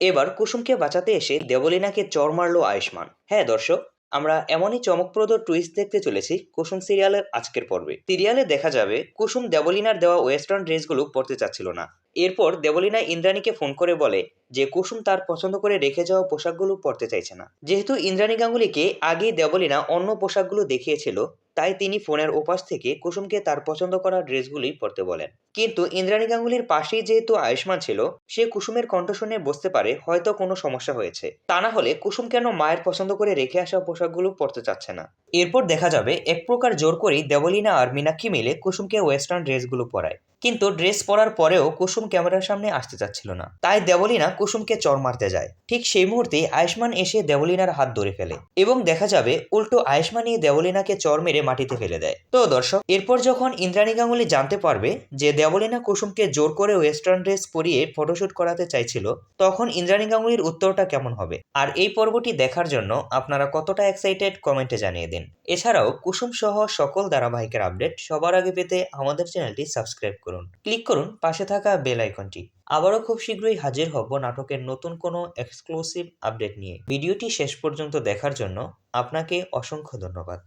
এবার কুসুমকে বাঁচাতে এসে দেবলীনাকে চর মারল আয়ুষ্মান। হ্যাঁ দর্শক, আমরা এমনই চমকপ্রদ টুইস্ট দেখতে চলেছি কুসুম সিরিয়ালের আজকের পর্বে। সিরিয়ালে দেখা যাবে কুসুম দেবলিনার দেওয়া ওয়েস্টার্ন ড্রেসগুলো পরতে চাচ্ছিল না। এরপর দেবলীনা ইন্দ্রাণীকে ফোন করে বলে যে, কুসুম তার পছন্দ করে রেখে যাওয়া পোশাকগুলো পরতে চাইছে না। যেহেতু ইন্দ্রাণী গাঙ্গুলিকে আগেই দেবলিনা অন্য পোশাকগুলো দেখিয়েছিল তাই তিনি ফোনের ওপাশ থেকে কুসুমকে তার পছন্দ করা ড্রেসগুলি পরতে বলেন। কিন্তু ইন্দ্রাণী গাঙ্গুলির পাশেই যেহেতু আয়ুষ্মান ছিল, সে কুসুমের কণ্ঠ শুনে বুঝতে পারে, হয়তো কোনো সমস্যা হয়েছে। তা না হলে কুসুম কেন মায়ের পছন্দ করে রেখে আসা পোশাকগুলো পরতে চাচ্ছে না? এরপর দেখা যাবে, এক প্রকার জোর করেই দেবলীনা আর মীনাক্ষী মিলে কুসুমকে ওয়েস্টার্ন ড্রেসগুলো পরায়। কিন্তু ড্রেস পরার পরেও কুসুম ক্যামেরার সামনে আসতে চাচ্ছিল না। তাই দেবলিনা কুসুমকে চর মারতে যায়। ঠিক সেই মুহূর্তে আয়ুষ্মান এসে দেবলিনার হাত ধরে ফেলে এবং দেখা যাবে উল্টো আয়ুষ্মানই দেবলিনাকে চর মেরে মাটিতে ফেলে দেয়। তো দর্শক, এরপর যখন ইন্দ্রাণী গাঙ্গুলি জানতে পারবে যে দেবলিনা কুসুমকে জোর করে ওয়েস্টার্ন ড্রেস পরিয়ে ফটোশুট করাতে চাইছিল, তখন ইন্দ্রাণী গাঙ্গুলির উত্তরটা কেমন হবে? আর এই পর্বটি দেখার জন্য আপনারা কতটা এক্সাইটেড কমেন্টে জানিয়ে দিন। এছাড়াও কুসুম সহ সকল ধারাবাহিকের আপডেট সবার আগে পেতে আমাদের চ্যানেলটি সাবস্ক্রাইব করুন। ক্লিক করুন পাশে থাকা বেল আইকনটি। আবারও খুব শীঘ্রই হাজির হব নাটকের নতুন কোনো এক্সক্লুসিভ আপডেট নিয়ে। ভিডিওটি শেষ পর্যন্ত দেখার জন্য আপনাকে অসংখ্য ধন্যবাদ।